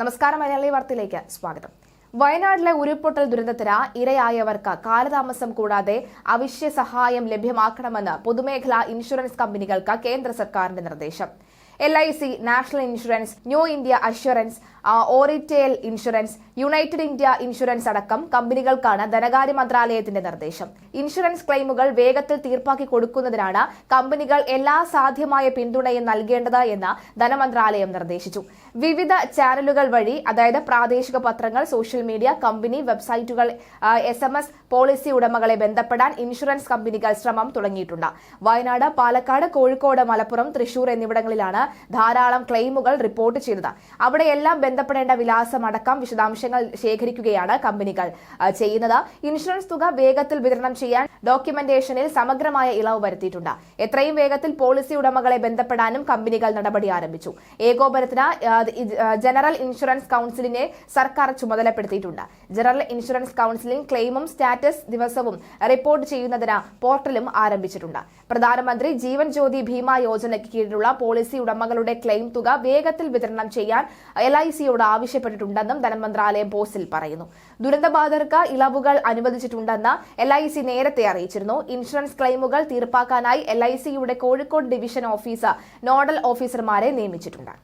നമസ്കാരം മലയാളി വാർത്തയിലേക്ക് സ്വാഗതം. വയനാട്ടിലെ ഉരുൾപൊട്ടൽ ദുരന്തത്തിന് ഇരയായവർക്ക് കാലതാമസം കൂടാതെ അവശ്യ സഹായം ലഭ്യമാക്കണമെന്ന് പൊതുമേഖലാ ഇൻഷുറൻസ് കമ്പനികൾക്ക് കേന്ദ്ര സർക്കാരിന്റെ നിർദ്ദേശം. L I C National Insurance New India Assurance ആ, Oriental Insurance United India Insurance അടക്കം കമ്പനികൾക്കാണ് ധനകാര്യ മന്ത്രാലയത്തിന്റെ നിർദ്ദേശം. ഇൻഷുറൻസ് ക്ലെയിമുകൾ വേഗത്തിൽ തീർപ്പാക്കി കൊടുക്കുന്നതിനാണ് കമ്പനികൾ എല്ലാ സാധ്യമായ പിന്തുണയും നൽകേണ്ടത് എന്ന് ധനമന്ത്രാലയം നിർദ്ദേശിച്ചു. വിവിധ ചാനലുകൾ വഴി അതായത് പ്രാദേശിക പത്രങ്ങൾ സോഷ്യൽ മീഡിയ കമ്പനി വെബ്സൈറ്റുകൾ എസ് എം എസ് പോളിസി ഉടമകളെ ബന്ധപ്പെടാൻ ഇൻഷുറൻസ് കമ്പനികൾ ശ്രമം തുടങ്ങിയിട്ടുണ്ട്. വയനാട് പാലക്കാട് കോഴിക്കോട് മലപ്പുറം തൃശൂർ എന്നിവിടങ്ങളിലാണ് ധാരാളം ക്ലെയിമുകൾ റിപ്പോർട്ട് ചെയ്തത്. അവിടെയെല്ലാം ബന്ധപ്പെടേണ്ട വിലാസം അടക്കം വിശദാംശങ്ങൾ ശേഖരിക്കുകയാണ് കമ്പനികൾ ചെയ്യുന്നത്. ഇൻഷുറൻസ് തുക വേഗത്തിൽ വിതരണം ചെയ്യാൻ ഡോക്യുമെന്റേഷനിൽ സമഗ്രമായ ഇളവ് വരുത്തിയിട്ടുണ്ട്. എത്രയും വേഗത്തിൽ പോളിസി ഉടമകളെ ബന്ധപ്പെടാനും കമ്പനികൾ നടപടി ആരംഭിച്ചു. ഏകോപനത്തിന് ജനറൽ ഇൻഷുറൻസ് കൌൺസിലിനെ സർക്കാർ ചുമതലപ്പെടുത്തിയിട്ടുണ്ട്. ജനറൽ ഇൻഷുറൻസ് കൌൺസിലിൽ ക്ലെയിമും സ്റ്റാറ്റസ് ദിവസവും റിപ്പോർട്ട് ചെയ്യുന്നതിന് പോർട്ടലും ആരംഭിച്ചിട്ടുണ്ട്. പ്രധാനമന്ത്രി ജീവൻ ജ്യോതി ഭീമ യോജനയ്ക്ക് കീഴിലുള്ള പോളിസി ഉടമകളുടെ ക്ലെയിം തുക വേഗത്തിൽ വിതരണം ചെയ്യാൻ എൽ ഐ സിയോട് ആവശ്യപ്പെട്ടിട്ടുണ്ടെന്നും ധനമന്ത്രാലയം ബോസിൽ പറയുന്നു. ദുരന്തബാധിതർക്ക് ഇളവുകൾ അനുവദിച്ചിട്ടുണ്ടെന്ന് എൽ ഐ സി നേരത്തെ അറിയിച്ചിരുന്നു. ഇൻഷുറൻസ് ക്ലെയിമുകൾ തീർപ്പാക്കാനായി എൽ ഐ സിയുടെ കോഴിക്കോട് ഡിവിഷൻ ഓഫീസർ നോഡൽ ഓഫീസർമാരെ നിയമിച്ചിട്ടുണ്ട്.